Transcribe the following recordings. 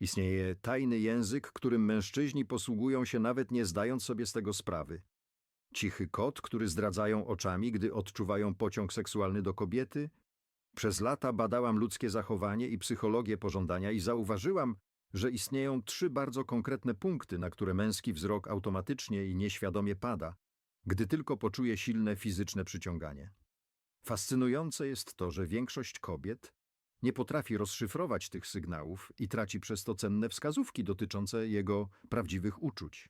Istnieje tajny język, którym mężczyźni posługują się nawet nie zdając sobie z tego sprawy. Cichy kot, który zdradzają oczami, gdy odczuwają pociąg seksualny do kobiety. Przez lata badałam ludzkie zachowanie i psychologię pożądania i zauważyłam, że istnieją trzy bardzo konkretne punkty, na które męski wzrok automatycznie i nieświadomie pada, gdy tylko poczuje silne fizyczne przyciąganie. Fascynujące jest to, że większość kobiet nie potrafi rozszyfrować tych sygnałów i traci przez to cenne wskazówki dotyczące jego prawdziwych uczuć.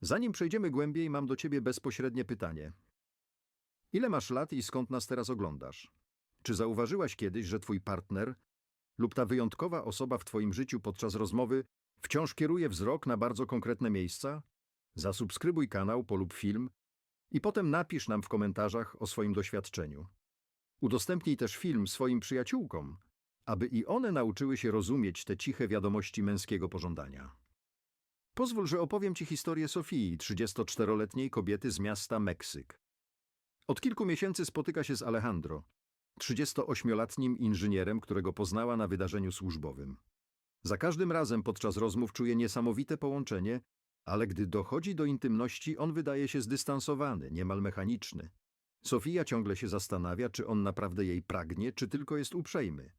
Zanim przejdziemy głębiej, mam do ciebie bezpośrednie pytanie. Ile masz lat i skąd nas teraz oglądasz? Czy zauważyłaś kiedyś, że twój partner lub ta wyjątkowa osoba w twoim życiu podczas rozmowy wciąż kieruje wzrok na bardzo konkretne miejsca? Zasubskrybuj kanał, polub film i potem napisz nam w komentarzach o swoim doświadczeniu. Udostępnij też film swoim przyjaciółkom, aby i one nauczyły się rozumieć te ciche wiadomości męskiego pożądania. Pozwól, że opowiem Ci historię Sofii, 34-letniej kobiety z miasta Meksyk. Od kilku miesięcy spotyka się z Alejandro, 38-letnim inżynierem, którego poznała na wydarzeniu służbowym. Za każdym razem podczas rozmów czuje niesamowite połączenie, ale gdy dochodzi do intymności, on wydaje się zdystansowany, niemal mechaniczny. Sofia ciągle się zastanawia, czy on naprawdę jej pragnie, czy tylko jest uprzejmy.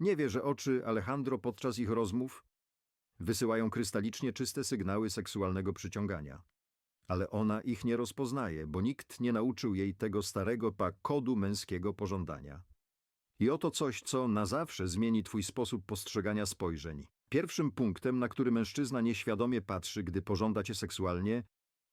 Nie wie, że oczy Alejandro podczas ich rozmów wysyłają krystalicznie czyste sygnały seksualnego przyciągania. Ale ona ich nie rozpoznaje, bo nikt nie nauczył jej tego starego pa kodu męskiego pożądania. I oto coś, co na zawsze zmieni twój sposób postrzegania spojrzeń. Pierwszym punktem, na który mężczyzna nieświadomie patrzy, gdy pożąda cię seksualnie,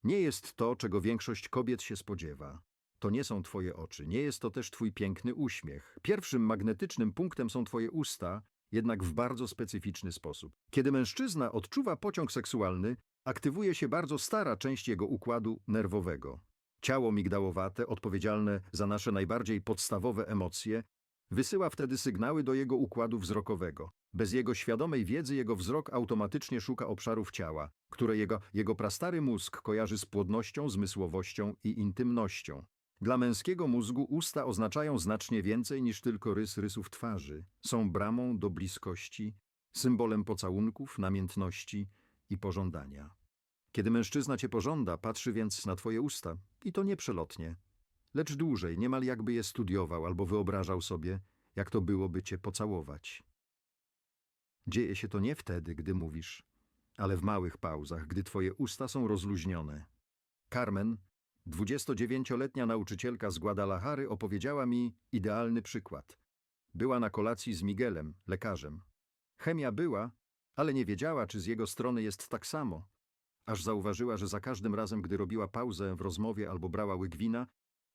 nie jest to, czego większość kobiet się spodziewa. To nie są twoje oczy, nie jest to też twój piękny uśmiech. Pierwszym magnetycznym punktem są twoje usta, jednak w bardzo specyficzny sposób. Kiedy mężczyzna odczuwa pociąg seksualny, aktywuje się bardzo stara część jego układu nerwowego. Ciało migdałowate, odpowiedzialne za nasze najbardziej podstawowe emocje, wysyła wtedy sygnały do jego układu wzrokowego. Bez jego świadomej wiedzy jego wzrok automatycznie szuka obszarów ciała, które jego, jego prastary mózg kojarzy z płodnością, zmysłowością i intymnością. Dla męskiego mózgu usta oznaczają znacznie więcej niż tylko rys rysów twarzy. Są bramą do bliskości, symbolem pocałunków, namiętności i pożądania. Kiedy mężczyzna cię pożąda, patrzy więc na twoje usta i to nie przelotnie, lecz dłużej, niemal jakby je studiował albo wyobrażał sobie, jak to byłoby cię pocałować. Dzieje się to nie wtedy, gdy mówisz, ale w małych pauzach, gdy twoje usta są rozluźnione. Carmen, 29-letnia nauczycielka z Guadalajary, opowiedziała mi idealny przykład. Była na kolacji z Miguelem, lekarzem. Chemia była, ale nie wiedziała, czy z jego strony jest tak samo. Aż zauważyła, że za każdym razem, gdy robiła pauzę w rozmowie albo brała łyk wina,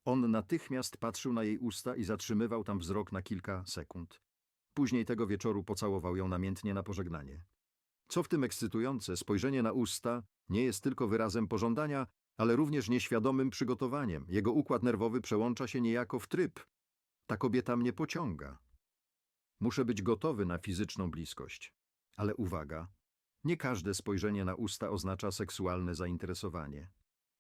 on natychmiast patrzył na jej usta i zatrzymywał tam wzrok na kilka sekund. Później tego wieczoru pocałował ją namiętnie na pożegnanie. Co w tym ekscytujące, spojrzenie na usta nie jest tylko wyrazem pożądania, ale również nieświadomym przygotowaniem. Jego układ nerwowy przełącza się niejako w tryb. Ta kobieta mnie pociąga. Muszę być gotowy na fizyczną bliskość. Ale uwaga, nie każde spojrzenie na usta oznacza seksualne zainteresowanie.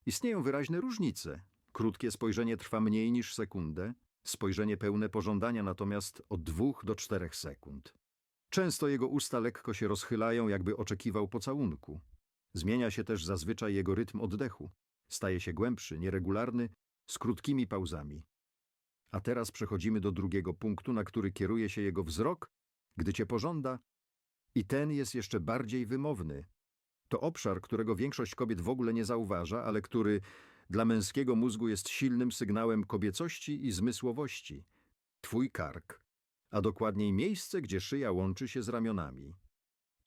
Istnieją wyraźne różnice. Krótkie spojrzenie trwa mniej niż sekundę, spojrzenie pełne pożądania natomiast od dwóch do czterech sekund. Często jego usta lekko się rozchylają, jakby oczekiwał pocałunku. Zmienia się też zazwyczaj jego rytm oddechu. Staje się głębszy, nieregularny, z krótkimi pauzami. A teraz przechodzimy do drugiego punktu, na który kieruje się jego wzrok, gdy cię pożąda, i ten jest jeszcze bardziej wymowny. To obszar, którego większość kobiet w ogóle nie zauważa, ale który dla męskiego mózgu jest silnym sygnałem kobiecości i zmysłowości. Twój kark, a dokładniej miejsce, gdzie szyja łączy się z ramionami.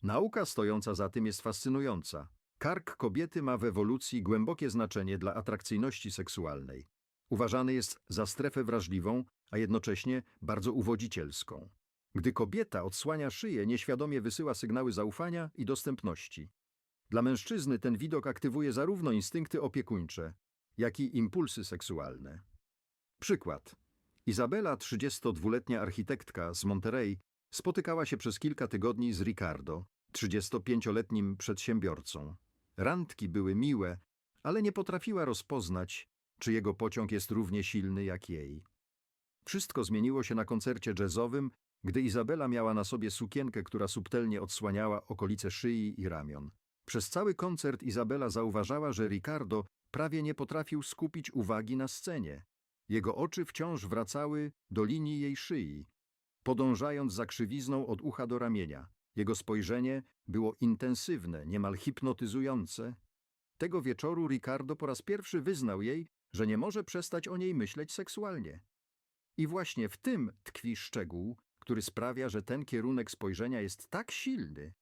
Nauka stojąca za tym jest fascynująca. Kark kobiety ma w ewolucji głębokie znaczenie dla atrakcyjności seksualnej. Uważany jest za strefę wrażliwą, a jednocześnie bardzo uwodzicielską. Gdy kobieta odsłania szyję, nieświadomie wysyła sygnały zaufania i dostępności. Dla mężczyzny ten widok aktywuje zarówno instynkty opiekuńcze, jak i impulsy seksualne. Przykład. Izabela, 32-letnia architektka z Monterey, spotykała się przez kilka tygodni z Ricardo, 35-letnim przedsiębiorcą. Randki były miłe, ale nie potrafiła rozpoznać, czy jego pociąg jest równie silny jak jej. Wszystko zmieniło się na koncercie jazzowym, gdy Izabela miała na sobie sukienkę, która subtelnie odsłaniała okolice szyi i ramion. Przez cały koncert Izabela zauważała, że Ricardo prawie nie potrafił skupić uwagi na scenie. Jego oczy wciąż wracały do linii jej szyi, podążając za krzywizną od ucha do ramienia. Jego spojrzenie było intensywne, niemal hipnotyzujące. Tego wieczoru Ricardo po raz pierwszy wyznał jej, że nie może przestać o niej myśleć seksualnie. I właśnie w tym tkwi szczegół, który sprawia, że ten kierunek spojrzenia jest tak silny.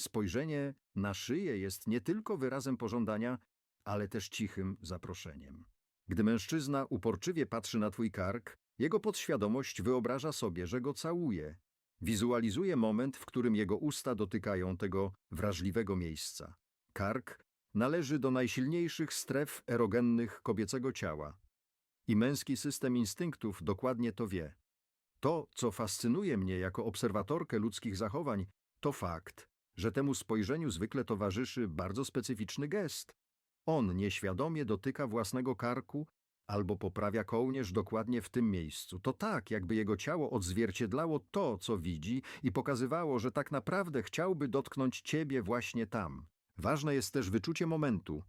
Spojrzenie na szyję jest nie tylko wyrazem pożądania, ale też cichym zaproszeniem. Gdy mężczyzna uporczywie patrzy na twój kark, jego podświadomość wyobraża sobie, że go całuje. Wizualizuje moment, w którym jego usta dotykają tego wrażliwego miejsca. Kark należy do najsilniejszych stref erogennych kobiecego ciała. I męski system instynktów dokładnie to wie. To, co fascynuje mnie jako obserwatorkę ludzkich zachowań, to fakt, że temu spojrzeniu zwykle towarzyszy bardzo specyficzny gest. On nieświadomie dotyka własnego karku albo poprawia kołnierz dokładnie w tym miejscu. To tak, jakby jego ciało odzwierciedlało to, co widzi i pokazywało, że tak naprawdę chciałby dotknąć ciebie właśnie tam. Ważne jest też wyczucie momentu.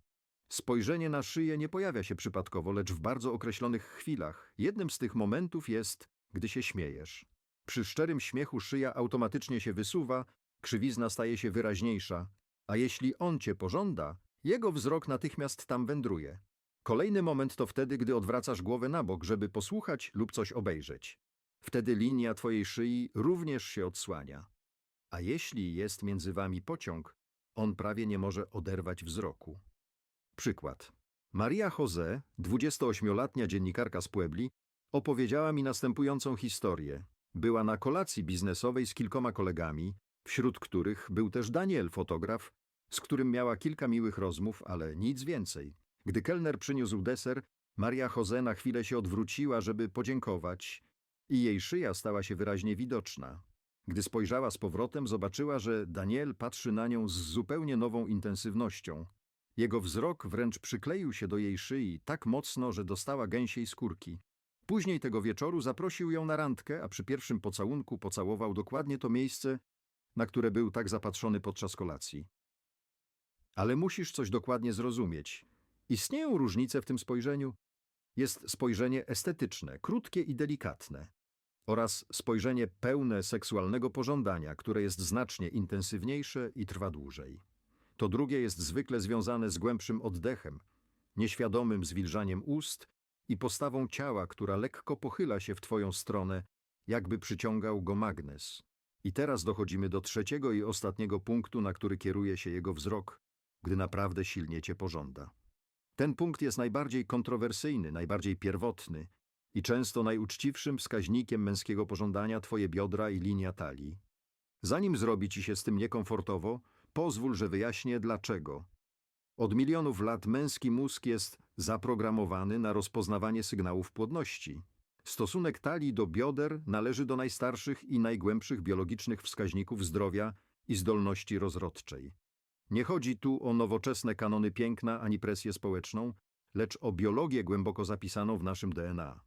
Spojrzenie na szyję nie pojawia się przypadkowo, lecz w bardzo określonych chwilach. Jednym z tych momentów jest, gdy się śmiejesz. Przy szczerym śmiechu szyja automatycznie się wysuwa, krzywizna staje się wyraźniejsza, a jeśli on cię pożąda, jego wzrok natychmiast tam wędruje. Kolejny moment to wtedy, gdy odwracasz głowę na bok, żeby posłuchać lub coś obejrzeć. Wtedy linia twojej szyi również się odsłania. A jeśli jest między wami pociąg, on prawie nie może oderwać wzroku. Przykład. Maria Jose, 28-letnia dziennikarka z Puebli, opowiedziała mi następującą historię. Była na kolacji biznesowej z kilkoma kolegami, wśród których był też Daniel, fotograf, z którym miała kilka miłych rozmów, ale nic więcej. Gdy kelner przyniósł deser, Maria Jose na chwilę się odwróciła, żeby podziękować i jej szyja stała się wyraźnie widoczna. Gdy spojrzała z powrotem, zobaczyła, że Daniel patrzy na nią z zupełnie nową intensywnością. Jego wzrok wręcz przykleił się do jej szyi tak mocno, że dostała gęsiej skórki. Później tego wieczoru zaprosił ją na randkę, a przy pierwszym pocałunku pocałował dokładnie to miejsce, na które był tak zapatrzony podczas kolacji. Ale musisz coś dokładnie zrozumieć. Istnieją różnice w tym spojrzeniu. Jest spojrzenie estetyczne, krótkie i delikatne, oraz spojrzenie pełne seksualnego pożądania, które jest znacznie intensywniejsze i trwa dłużej. To drugie jest zwykle związane z głębszym oddechem, nieświadomym zwilżaniem ust i postawą ciała, która lekko pochyla się w twoją stronę, jakby przyciągał go magnes. I teraz dochodzimy do trzeciego i ostatniego punktu, na który kieruje się jego wzrok, gdy naprawdę silnie cię pożąda. Ten punkt jest najbardziej kontrowersyjny, najbardziej pierwotny i często najuczciwszym wskaźnikiem męskiego pożądania twoje biodra i linia talii. Zanim zrobi ci się z tym niekomfortowo, pozwól, że wyjaśnię dlaczego. Od milionów lat męski mózg jest zaprogramowany na rozpoznawanie sygnałów płodności. Stosunek talii do bioder należy do najstarszych i najgłębszych biologicznych wskaźników zdrowia i zdolności rozrodczej. Nie chodzi tu o nowoczesne kanony piękna ani presję społeczną, lecz o biologię głęboko zapisaną w naszym DNA.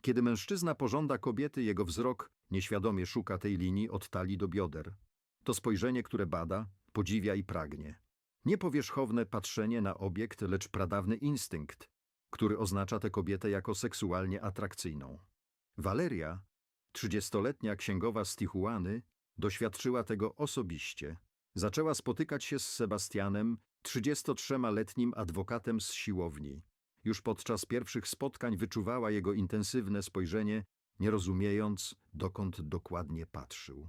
Kiedy mężczyzna pożąda kobiety, jego wzrok nieświadomie szuka tej linii od talii do bioder. To spojrzenie, które bada, podziwia i pragnie. Nie powierzchowne patrzenie na obiekt, lecz pradawny instynkt, który oznacza tę kobietę jako seksualnie atrakcyjną. Waleria, trzydziestoletnia księgowa z Tijuany, doświadczyła tego osobiście. Zaczęła spotykać się z Sebastianem, 33-letnim adwokatem z siłowni. Już podczas pierwszych spotkań wyczuwała jego intensywne spojrzenie, nie rozumiejąc, dokąd dokładnie patrzył.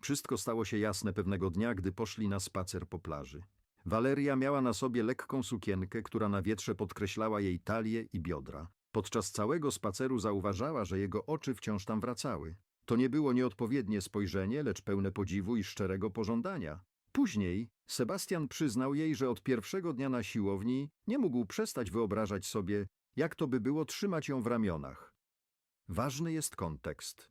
Wszystko stało się jasne pewnego dnia, gdy poszli na spacer po plaży. Waleria miała na sobie lekką sukienkę, która na wietrze podkreślała jej talię i biodra. Podczas całego spaceru zauważała, że jego oczy wciąż tam wracały. To nie było nieodpowiednie spojrzenie, lecz pełne podziwu i szczerego pożądania. Później Sebastian przyznał jej, że od pierwszego dnia na siłowni nie mógł przestać wyobrażać sobie, jak to by było trzymać ją w ramionach. Ważny jest kontekst.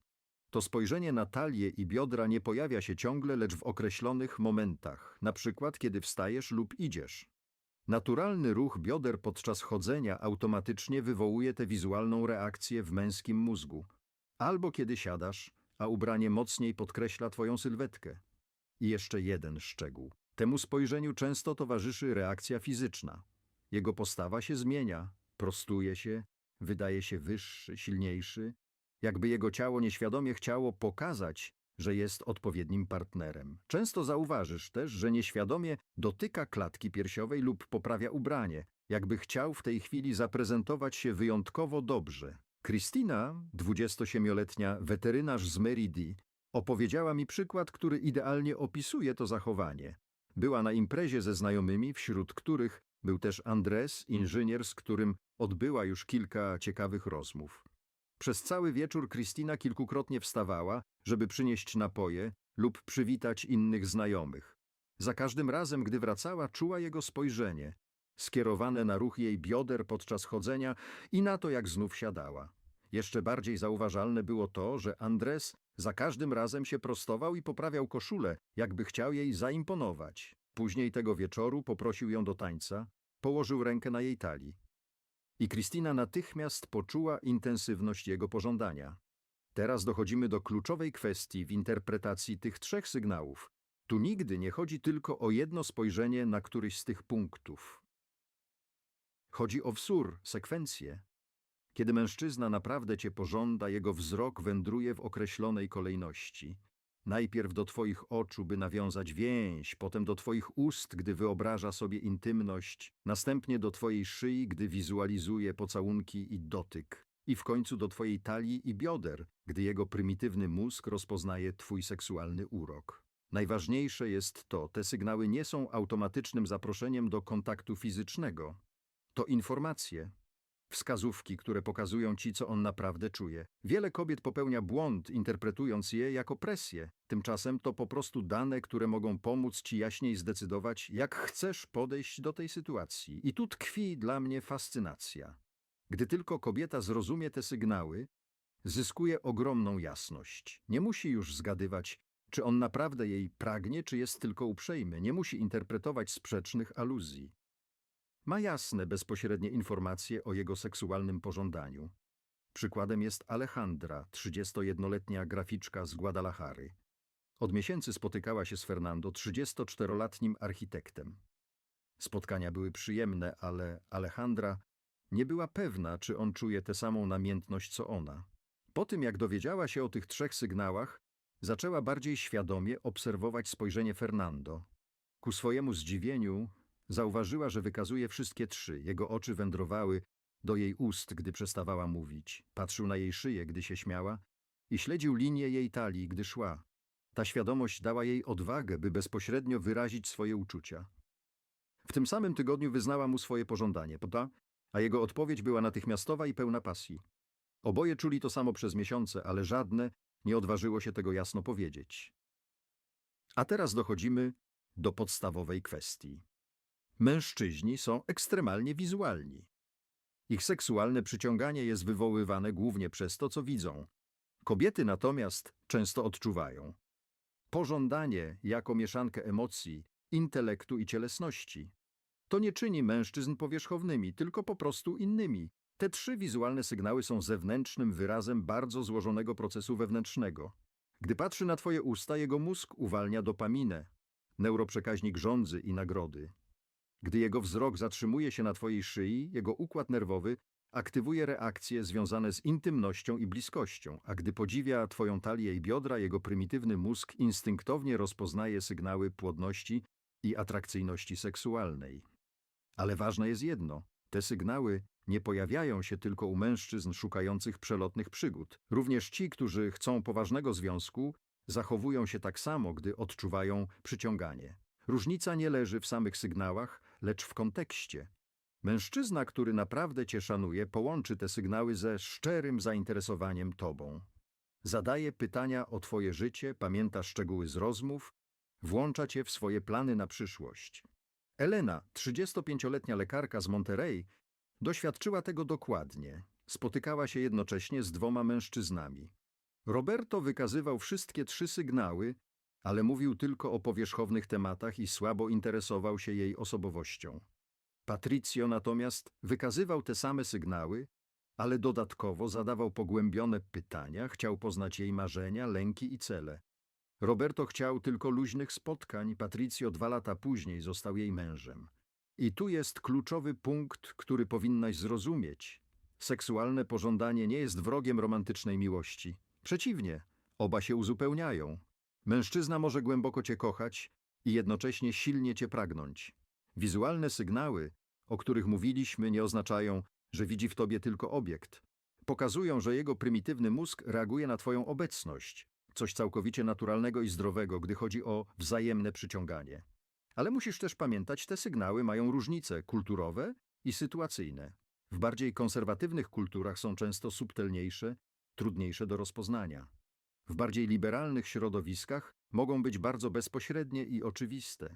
To spojrzenie na talię i biodra nie pojawia się ciągle, lecz w określonych momentach, na przykład kiedy wstajesz lub idziesz. Naturalny ruch bioder podczas chodzenia automatycznie wywołuje tę wizualną reakcję w męskim mózgu. Albo kiedy siadasz, a ubranie mocniej podkreśla twoją sylwetkę. I jeszcze jeden szczegół. Temu spojrzeniu często towarzyszy reakcja fizyczna. Jego postawa się zmienia, prostuje się, wydaje się wyższy, silniejszy, jakby jego ciało nieświadomie chciało pokazać, że jest odpowiednim partnerem. Często zauważysz też, że nieświadomie dotyka klatki piersiowej lub poprawia ubranie, jakby chciał w tej chwili zaprezentować się wyjątkowo dobrze. Christina, 27-letnia weterynarz z Meridi, opowiedziała mi przykład, który idealnie opisuje to zachowanie. Była na imprezie ze znajomymi, wśród których był też Andres, inżynier, z którym odbyła już kilka ciekawych rozmów. Przez cały wieczór Kristina kilkukrotnie wstawała, żeby przynieść napoje lub przywitać innych znajomych. Za każdym razem, gdy wracała, czuła jego spojrzenie, skierowane na ruch jej bioder podczas chodzenia i na to, jak znów siadała. Jeszcze bardziej zauważalne było to, że Andres za każdym razem się prostował i poprawiał koszulę, jakby chciał jej zaimponować. Później tego wieczoru poprosił ją do tańca, położył rękę na jej talii. I Kristina natychmiast poczuła intensywność jego pożądania. Teraz dochodzimy do kluczowej kwestii w interpretacji tych trzech sygnałów. Tu nigdy nie chodzi tylko o jedno spojrzenie na któryś z tych punktów. Chodzi o wzór, sekwencję. Kiedy mężczyzna naprawdę cię pożąda, jego wzrok wędruje w określonej kolejności. Najpierw do twoich oczu, by nawiązać więź, potem do twoich ust, gdy wyobraża sobie intymność, następnie do twojej szyi, gdy wizualizuje pocałunki i dotyk, i w końcu do twojej talii i bioder, gdy jego prymitywny mózg rozpoznaje twój seksualny urok. Najważniejsze jest to, te sygnały nie są automatycznym zaproszeniem do kontaktu fizycznego. To informacje, wskazówki, które pokazują ci, co on naprawdę czuje. Wiele kobiet popełnia błąd, interpretując je jako presję. Tymczasem to po prostu dane, które mogą pomóc ci jaśniej zdecydować, jak chcesz podejść do tej sytuacji. I tu tkwi dla mnie fascynacja. Gdy tylko kobieta zrozumie te sygnały, zyskuje ogromną jasność. Nie musi już zgadywać, czy on naprawdę jej pragnie, czy jest tylko uprzejmy. Nie musi interpretować sprzecznych aluzji ma jasne, bezpośrednie informacje o jego seksualnym pożądaniu. Przykładem jest Alejandra, 31-letnia graficzka z Guadalajary. Od miesięcy spotykała się z Fernando, 34-letnim architektem. Spotkania były przyjemne, ale Alejandra nie była pewna, czy on czuje tę samą namiętność co ona. Po tym, jak dowiedziała się o tych trzech sygnałach, zaczęła bardziej świadomie obserwować spojrzenie Fernando. Ku swojemu zdziwieniu Zauważyła, że wykazuje wszystkie trzy. Jego oczy wędrowały do jej ust, gdy przestawała mówić. Patrzył na jej szyję, gdy się śmiała i śledził linię jej talii, gdy szła. Ta świadomość dała jej odwagę, by bezpośrednio wyrazić swoje uczucia. W tym samym tygodniu wyznała mu swoje pożądanie, prawda? a jego odpowiedź była natychmiastowa i pełna pasji. Oboje czuli to samo przez miesiące, ale żadne nie odważyło się tego jasno powiedzieć. A teraz dochodzimy do podstawowej kwestii. Mężczyźni są ekstremalnie wizualni. Ich seksualne przyciąganie jest wywoływane głównie przez to, co widzą. Kobiety natomiast często odczuwają. Pożądanie jako mieszankę emocji, intelektu i cielesności. To nie czyni mężczyzn powierzchownymi, tylko po prostu innymi. Te trzy wizualne sygnały są zewnętrznym wyrazem bardzo złożonego procesu wewnętrznego. Gdy patrzy na twoje usta, jego mózg uwalnia dopaminę, neuroprzekaźnik żądzy i nagrody. Gdy jego wzrok zatrzymuje się na twojej szyi, jego układ nerwowy aktywuje reakcje związane z intymnością i bliskością, a gdy podziwia twoją talię i biodra, jego prymitywny mózg instynktownie rozpoznaje sygnały płodności i atrakcyjności seksualnej. Ale ważne jest jedno: te sygnały nie pojawiają się tylko u mężczyzn szukających przelotnych przygód. Również ci, którzy chcą poważnego związku, zachowują się tak samo, gdy odczuwają przyciąganie. Różnica nie leży w samych sygnałach, lecz w kontekście. Mężczyzna, który naprawdę cię szanuje, połączy te sygnały ze szczerym zainteresowaniem tobą. Zadaje pytania o twoje życie, pamięta szczegóły z rozmów, włącza cię w swoje plany na przyszłość. Elena, 35-letnia lekarka z Monterey, doświadczyła tego dokładnie. Spotykała się jednocześnie z dwoma mężczyznami. Roberto wykazywał wszystkie trzy sygnały, ale mówił tylko o powierzchownych tematach i słabo interesował się jej osobowością. Patricio natomiast wykazywał te same sygnały, ale dodatkowo zadawał pogłębione pytania, chciał poznać jej marzenia, lęki i cele. Roberto chciał tylko luźnych spotkań, Patricio dwa lata później został jej mężem. I tu jest kluczowy punkt, który powinnaś zrozumieć. Seksualne pożądanie nie jest wrogiem romantycznej miłości. Przeciwnie, oba się uzupełniają. Mężczyzna może głęboko cię kochać i jednocześnie silnie cię pragnąć. Wizualne sygnały, o których mówiliśmy, nie oznaczają, że widzi w tobie tylko obiekt. Pokazują, że jego prymitywny mózg reaguje na twoją obecność. Coś całkowicie naturalnego i zdrowego, gdy chodzi o wzajemne przyciąganie. Ale musisz też pamiętać, te sygnały mają różnice kulturowe i sytuacyjne. W bardziej konserwatywnych kulturach są często subtelniejsze, trudniejsze do rozpoznania. W bardziej liberalnych środowiskach mogą być bardzo bezpośrednie i oczywiste.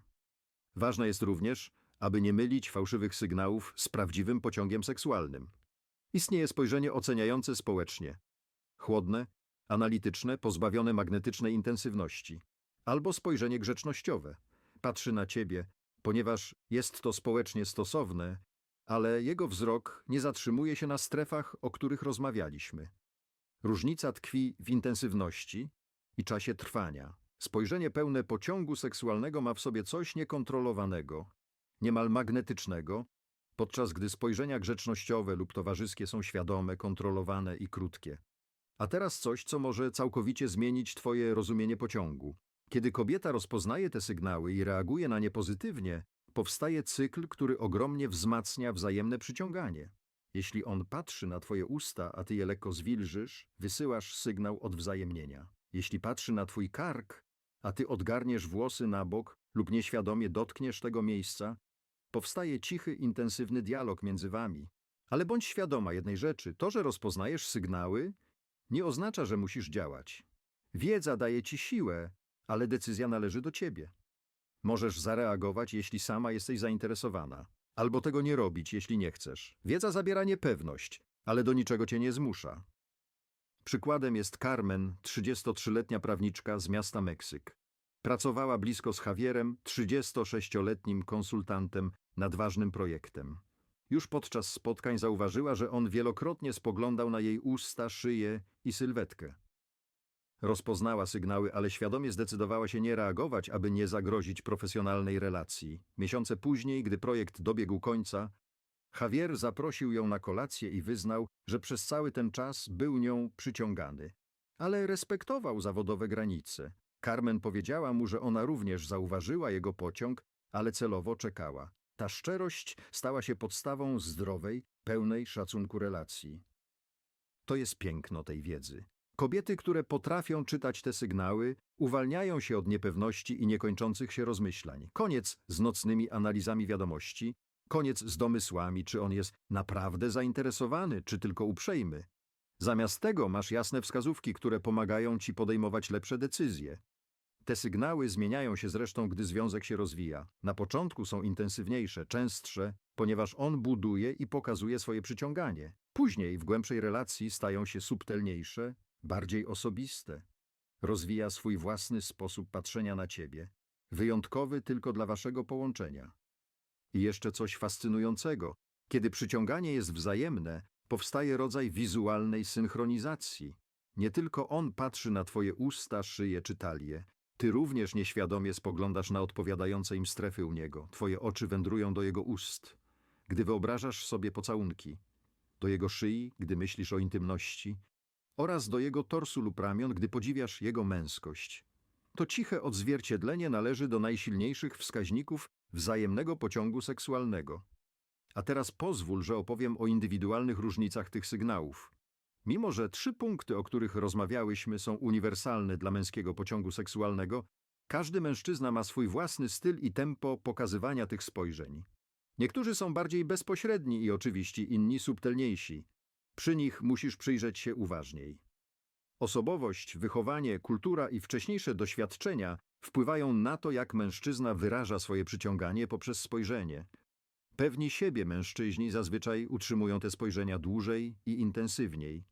Ważne jest również, aby nie mylić fałszywych sygnałów z prawdziwym pociągiem seksualnym. Istnieje spojrzenie oceniające społecznie. Chłodne, analityczne, pozbawione magnetycznej intensywności. Albo spojrzenie grzecznościowe. Patrzy na ciebie, ponieważ jest to społecznie stosowne, ale jego wzrok nie zatrzymuje się na strefach, o których rozmawialiśmy. Różnica tkwi w intensywności i czasie trwania. Spojrzenie pełne pociągu seksualnego ma w sobie coś niekontrolowanego, niemal magnetycznego, podczas gdy spojrzenia grzecznościowe lub towarzyskie są świadome, kontrolowane i krótkie. A teraz coś, co może całkowicie zmienić Twoje rozumienie pociągu. Kiedy kobieta rozpoznaje te sygnały i reaguje na nie pozytywnie, powstaje cykl, który ogromnie wzmacnia wzajemne przyciąganie. Jeśli on patrzy na Twoje usta, a Ty je lekko zwilżysz, wysyłasz sygnał odwzajemnienia. Jeśli patrzy na Twój kark, a Ty odgarniesz włosy na bok lub nieświadomie dotkniesz tego miejsca, powstaje cichy, intensywny dialog między Wami. Ale bądź świadoma jednej rzeczy, to, że rozpoznajesz sygnały, nie oznacza, że musisz działać. Wiedza daje Ci siłę, ale decyzja należy do Ciebie. Możesz zareagować, jeśli sama jesteś zainteresowana, albo tego nie robić, jeśli nie chcesz. Wiedza zabiera niepewność, ale do niczego cię nie zmusza. Przykładem jest Carmen, 33-letnia prawniczka z miasta Meksyk. Pracowała blisko z Javierem, 36-letnim konsultantem nad ważnym projektem. Już podczas spotkań zauważyła, że on wielokrotnie spoglądał na jej usta, szyję i sylwetkę. Rozpoznała sygnały, ale świadomie zdecydowała się nie reagować, aby nie zagrozić profesjonalnej relacji. Miesiące później, gdy projekt dobiegł końca, Javier zaprosił ją na kolację i wyznał, że przez cały ten czas był nią przyciągany. Ale respektował zawodowe granice. Carmen powiedziała mu, że ona również zauważyła jego pociąg, ale celowo czekała. Ta szczerość stała się podstawą zdrowej, pełnej szacunku relacji. To jest piękno tej wiedzy. Kobiety, które potrafią czytać te sygnały, uwalniają się od niepewności i niekończących się rozmyślań. Koniec z nocnymi analizami wiadomości, koniec z domysłami, czy on jest naprawdę zainteresowany, czy tylko uprzejmy. Zamiast tego masz jasne wskazówki, które pomagają ci podejmować lepsze decyzje. Te sygnały zmieniają się zresztą, gdy związek się rozwija. Na początku są intensywniejsze, częstsze, ponieważ on buduje i pokazuje swoje przyciąganie. Później w głębszej relacji stają się subtelniejsze, bardziej osobiste. Rozwija swój własny sposób patrzenia na ciebie, wyjątkowy tylko dla waszego połączenia. I jeszcze coś fascynującego. Kiedy przyciąganie jest wzajemne, powstaje rodzaj wizualnej synchronizacji. Nie tylko on patrzy na twoje usta, szyję czy talię. Ty również nieświadomie spoglądasz na odpowiadające im strefy u niego. Twoje oczy wędrują do jego ust. Gdy wyobrażasz sobie pocałunki, do jego szyi, gdy myślisz o intymności, oraz do jego torsu lub ramion, gdy podziwiasz jego męskość. To ciche odzwierciedlenie należy do najsilniejszych wskaźników wzajemnego pociągu seksualnego. A teraz pozwól, że opowiem o indywidualnych różnicach tych sygnałów. Mimo, że trzy punkty, o których rozmawiałyśmy, są uniwersalne dla męskiego pociągu seksualnego, każdy mężczyzna ma swój własny styl i tempo pokazywania tych spojrzeń. Niektórzy są bardziej bezpośredni i oczywiście inni subtelniejsi. Przy nich musisz przyjrzeć się uważniej. Osobowość, wychowanie, kultura i wcześniejsze doświadczenia wpływają na to, jak mężczyzna wyraża swoje przyciąganie poprzez spojrzenie. Pewni siebie mężczyźni zazwyczaj utrzymują te spojrzenia dłużej i intensywniej.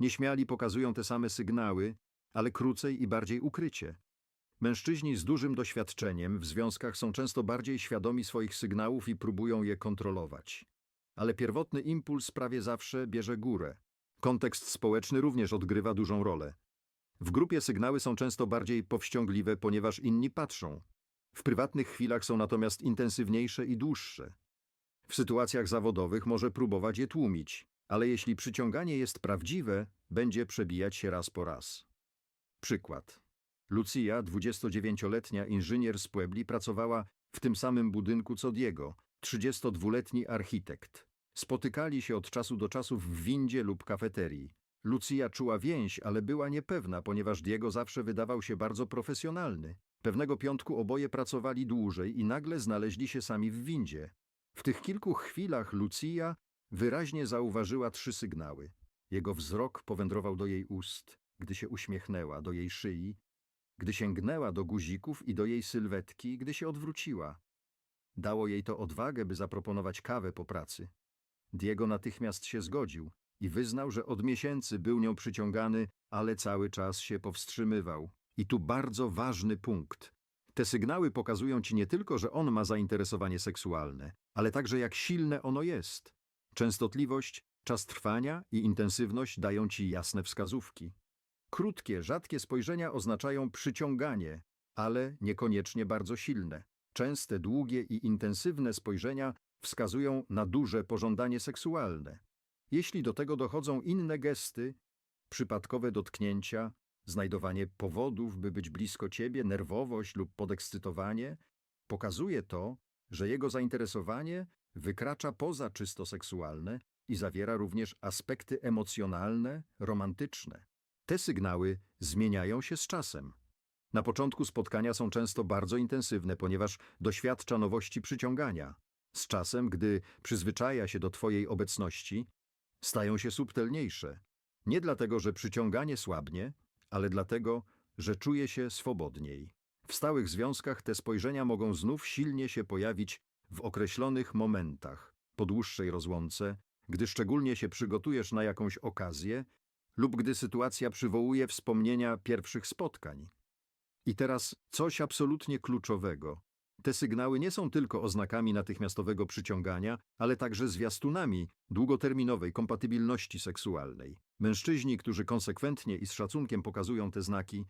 Nieśmiali pokazują te same sygnały, ale krócej i bardziej ukrycie. Mężczyźni z dużym doświadczeniem w związkach są często bardziej świadomi swoich sygnałów i próbują je kontrolować. Ale pierwotny impuls prawie zawsze bierze górę. Kontekst społeczny również odgrywa dużą rolę. W grupie sygnały są często bardziej powściągliwe, ponieważ inni patrzą. W prywatnych chwilach są natomiast intensywniejsze i dłuższe. W sytuacjach zawodowych może próbować je tłumić, ale jeśli przyciąganie jest prawdziwe, będzie przebijać się raz po raz. Przykład. Lucia, 29-letnia inżynier z Puebli, pracowała w tym samym budynku co Diego, 32-letni architekt. Spotykali się od czasu do czasu w windzie lub kafeterii. Lucia czuła więź, ale była niepewna, ponieważ Diego zawsze wydawał się bardzo profesjonalny. Pewnego piątku oboje pracowali dłużej i nagle znaleźli się sami w windzie. W tych kilku chwilach Lucia wyraźnie zauważyła trzy sygnały. Jego wzrok powędrował do jej ust, gdy się uśmiechnęła, do jej szyi, gdy sięgnęła do guzików i do jej sylwetki, gdy się odwróciła. Dało jej to odwagę, by zaproponować kawę po pracy. Diego natychmiast się zgodził i wyznał, że od miesięcy był nią przyciągany, ale cały czas się powstrzymywał. I tu bardzo ważny punkt. Te sygnały pokazują ci nie tylko, że on ma zainteresowanie seksualne, ale także jak silne ono jest. Częstotliwość, czas trwania i intensywność dają ci jasne wskazówki. Krótkie, rzadkie spojrzenia oznaczają przyciąganie, ale niekoniecznie bardzo silne. Częste, długie i intensywne spojrzenia wskazują na duże pożądanie seksualne. Jeśli do tego dochodzą inne gesty, przypadkowe dotknięcia, znajdowanie powodów, by być blisko ciebie, nerwowość lub podekscytowanie, pokazuje to, że jego zainteresowanie wykracza poza czysto seksualne i zawiera również aspekty emocjonalne, romantyczne. Te sygnały zmieniają się z czasem. Na początku spotkania są często bardzo intensywne, ponieważ doświadcza nowości przyciągania. Z czasem, gdy przyzwyczaja się do Twojej obecności, stają się subtelniejsze. Nie dlatego, że przyciąganie słabnie, ale dlatego, że czuje się swobodniej. W stałych związkach te spojrzenia mogą znów silnie się pojawić w określonych momentach, po dłuższej rozłące, gdy szczególnie się przygotujesz na jakąś okazję lub gdy sytuacja przywołuje wspomnienia pierwszych spotkań. I teraz coś absolutnie kluczowego. Te sygnały nie są tylko oznakami natychmiastowego przyciągania, ale także zwiastunami długoterminowej kompatybilności seksualnej. Mężczyźni, którzy konsekwentnie i z szacunkiem pokazują te znaki,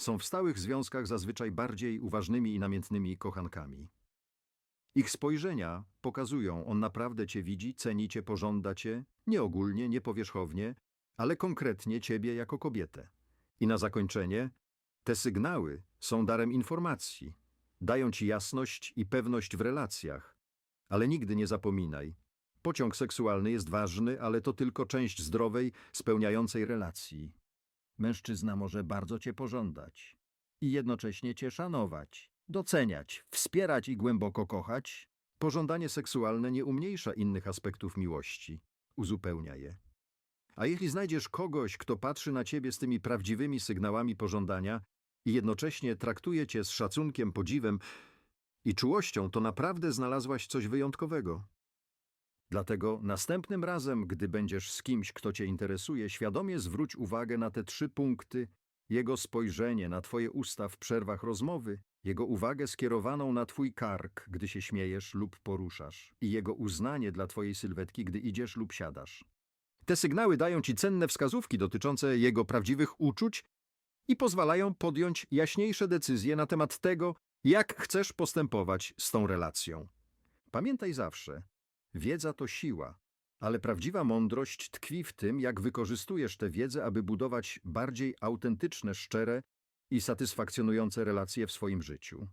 są w stałych związkach zazwyczaj bardziej uważnymi i namiętnymi kochankami. Ich spojrzenia pokazują, on naprawdę cię widzi, ceni cię, pożąda cię, nie ogólnie, nie powierzchownie, ale konkretnie ciebie jako kobietę. I na zakończenie, te sygnały są darem informacji, dają ci jasność i pewność w relacjach. Ale nigdy nie zapominaj, pociąg seksualny jest ważny, ale to tylko część zdrowej, spełniającej relacji. Mężczyzna może bardzo cię pożądać i jednocześnie cię szanować, doceniać, wspierać i głęboko kochać. Pożądanie seksualne nie umniejsza innych aspektów miłości, uzupełnia je. A jeśli znajdziesz kogoś, kto patrzy na ciebie z tymi prawdziwymi sygnałami pożądania i jednocześnie traktuje cię z szacunkiem, podziwem i czułością, to naprawdę znalazłaś coś wyjątkowego. Dlatego następnym razem, gdy będziesz z kimś, kto cię interesuje, świadomie zwróć uwagę na te trzy punkty, jego spojrzenie na twoje usta w przerwach rozmowy, jego uwagę skierowaną na twój kark, gdy się śmiejesz lub poruszasz i jego uznanie dla twojej sylwetki, gdy idziesz lub siadasz. Te sygnały dają ci cenne wskazówki dotyczące jego prawdziwych uczuć i pozwalają podjąć jaśniejsze decyzje na temat tego, jak chcesz postępować z tą relacją. Pamiętaj zawsze, wiedza to siła, ale prawdziwa mądrość tkwi w tym, jak wykorzystujesz tę wiedzę, aby budować bardziej autentyczne, szczere i satysfakcjonujące relacje w swoim życiu.